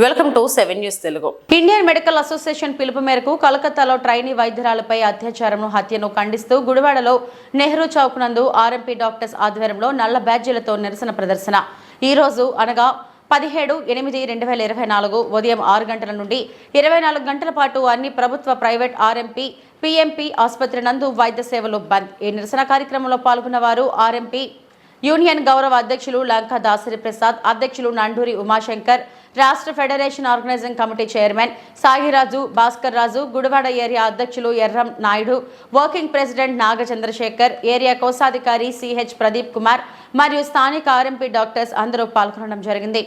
Welcome to seven news Telugu. Indian medical association పిలుపు మేరకు కలకత్తాలో ట్రైనీ వైద్యురాలపై అత్యాచారం హత్యను ఖండిస్తూ గుడివాడలో నెహ్రూ చౌక్ నందు ఆర్ఎంపీ డాక్టర్స్ ఆధ్వర్యంలో నల్ల బ్యాడ్జీలతో నిరసన ప్రదర్శన. ఈ రోజు అనగా పదిహేడు ఎనిమిది రెండు వేల ఇరవై నాలుగు ఉదయం ఆరు గంటల నుండి ఇరవై నాలుగు గంటల పాటు అన్ని ప్రభుత్వ ప్రైవేట్ ఆర్ఎంపీ పీఎంపీ ఆసుపత్రి నందు వైద్య సేవలు బంద్. ఈ నిరసన కార్యక్రమంలో పాల్గొన్న వారు ఆర్ఎంపీ యూనియన్ గౌరవ అధ్యక్షులు లంకా దాసరి ప్రసాద్ అధ్యక్షులు నండూరి ఉమాశంకర్ రాష్ట్ర federation organising committee chairman Sagiraju Bhaskar Raju Gudivada area అధ్యక్షులు Erram Naidu working president Naga Chandrasekhar area కోశాధికారి సిహెచ్ ప్రదీప్ కుమార్ మరియు స్థానిక ఆర్ఎంపీ డాక్టర్స్ అందరూ పాల్గొనడం జరిగింది.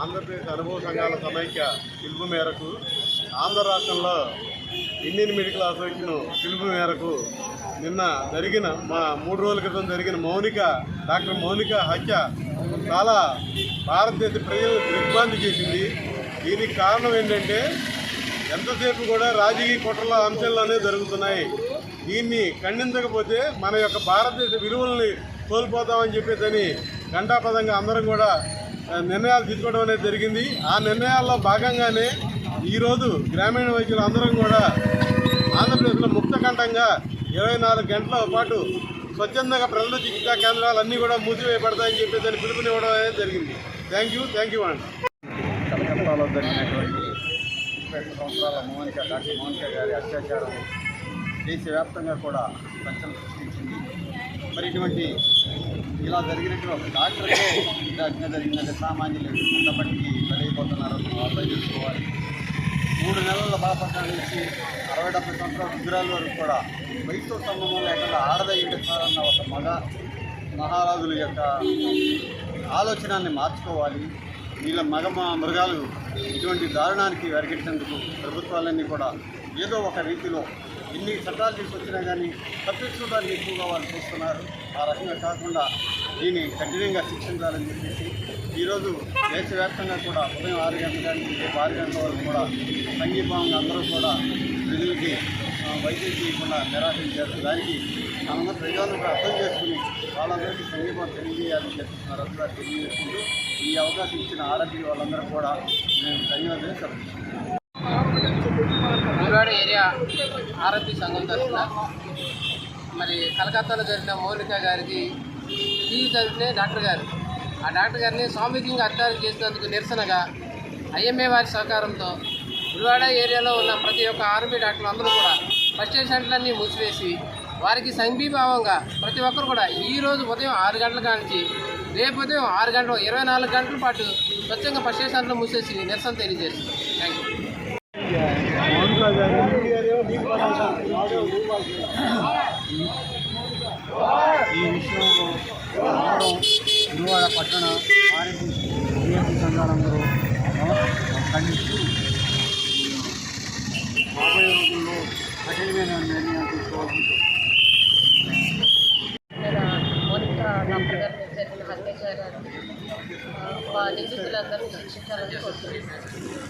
ఆంధ్రప్రదేశ్ అనుభవ సంఘాల సమైక్య పిలుపు మేరకు ఆంధ్ర రాష్ట్రంలో ఇండియన్ మెడికల్ అసోసియేషన్ పిలుపు మేరకు నిన్న జరిగిన మా మూడు రోజుల క్రితం జరిగిన మౌనిక డాక్టర్ మౌనిక హత్య చాలా భారతదేశ ప్రజలను దిగ్భ్రాంతి చేసింది. దీనికి కారణం ఏంటంటే ఎంతసేపు కూడా రాజకీయ కుట్రల అంశాల్లోనే జరుగుతున్నాయి. దీన్ని ఖండించకపోతే మన యొక్క భారతదేశ విలువల్ని కోల్పోతామని చెప్పేసి ఘంటాపదంగా అందరం కూడా నిర్ణయాలు తీసుకోవడం అనేది జరిగింది. ఆ నిర్ణయాల్లో భాగంగానే ఈరోజు గ్రామీణ వైద్యులు అందరం కూడా ఆంధ్రప్రదేశ్లో ముక్తకంఠంగా ఇరవై నాలుగు గంటల పాటు స్వచ్ఛందంగా ప్రజల చికిత్సా కేంద్రాలు అన్నీ కూడా మూసివేయబడతాయని చెప్పి దాన్ని పిలుపునివ్వడం అనేది జరిగింది. థ్యాంక్ యూ థ్యాంక్ యూ అండి కలకత్తాలో జరిగినటువంటి ముప్పై సంవత్సరాల మోనిక డాక్టర్ మోనిక గారి అత్యాచారం దేశవ్యాప్తంగా కూడా సంచలనం సృష్టించింది మరి ఇటువంటి ఇలా జరిగినటువంటి ఒక డాక్టర్కే ఇలా అజ్ఞ జరిగిందంటే సామాన్యులు ఎంతమందికి బలైపోతున్నారో అర్థం చేసుకోవాలి. మూడు నెలల బాపట్ల నుంచి అరవై డెబ్బై సంవత్సరాల వృద్ధురాల వరకు కూడా వయసుతో సంబంధం లేకుండా ఆడదయ్యుంటున్నారన్న ఒక మగ మహారాజుల యొక్క ఆలోచనాన్ని మార్చుకోవాలి. వీళ్ళ మగ మ- మృగాలు ఇటువంటి దారుణానికి వెరగెట్టేందుకు ప్రభుత్వాలన్నీ కూడా ఏదో ఒక రీతిలో ఇన్ని చట్టాలు తీసుకొచ్చినా కానీ తప్పించుకోవడానికి ఎక్కువగా వాళ్ళు చూస్తున్నారు. ఆ రకంగా కాకుండా దీన్ని కఠినంగా శిక్షించాలని చెప్పేసి ఈరోజు దేశవ్యాప్తంగా కూడా ఉదయం ఆరు గంటల కానీ రేపు ఆరు గంటల వరకు కూడా సంఘీభావంగా అందరూ కూడా ప్రజలకి వైద్యం చేయకుండా నిరాకరించారు దానికి మనమందరూ ప్రజలను కూడా అర్థం చేసుకుని వాళ్ళందరికీ సంఘీభావం తెలియజేయాలని చెప్తున్నారు అందరూ తెలియజేసుకుంటూ ఈ అవకాశం ఇచ్చిన ఆరోగ్య వాళ్ళందరూ కూడా మేము ధన్యవాదాలు చెప్తున్నాను గుడివాడ ఏరియా ఆర్ఎంపీ సంఘం తరఫున మరి కలకత్తాలో జరిగిన మౌలిక గారికి టీవీ తరఫునే డాక్టర్ గారు. ఆ డాక్టర్ గారిని సామూహికంగా అర్థం చేసినందుకు నిరసనగా ఐఎంఏ వారి సహకారంతో గుడివాడ ఏరియాలో ఉన్న ప్రతి ఒక్క ఆర్మీ డాక్టర్లు అందరూ కూడా ఫస్ట్ ఎయిడ్ సెంటర్లన్నీ మూసివేసి వారికి సంఘీభావంగా ప్రతి ఒక్కరు కూడా ఈ రోజు ఉదయం ఆరు గంటల కానించి రేపు ఉదయం ఆరు గంటలు ఇరవై నాలుగు గంటల పాటు స్వచ్ఛంగా ఫస్ట్ ఎయిడ్ సెంటర్లు మూసేసి నిరసన తెలియజేస్తుంది ఈ విషయంలో అందరం గురువాడ పట్టణ ఆర్ఎంపీ బిఎంపీ సంఘాలందరూ ఖండిస్తూ రాబోయే రోజుల్లో కఠినమైన నిర్ణయం తీసుకోవాల్సి నిందితులందరూ శిక్షించాలని కోరుతున్నాను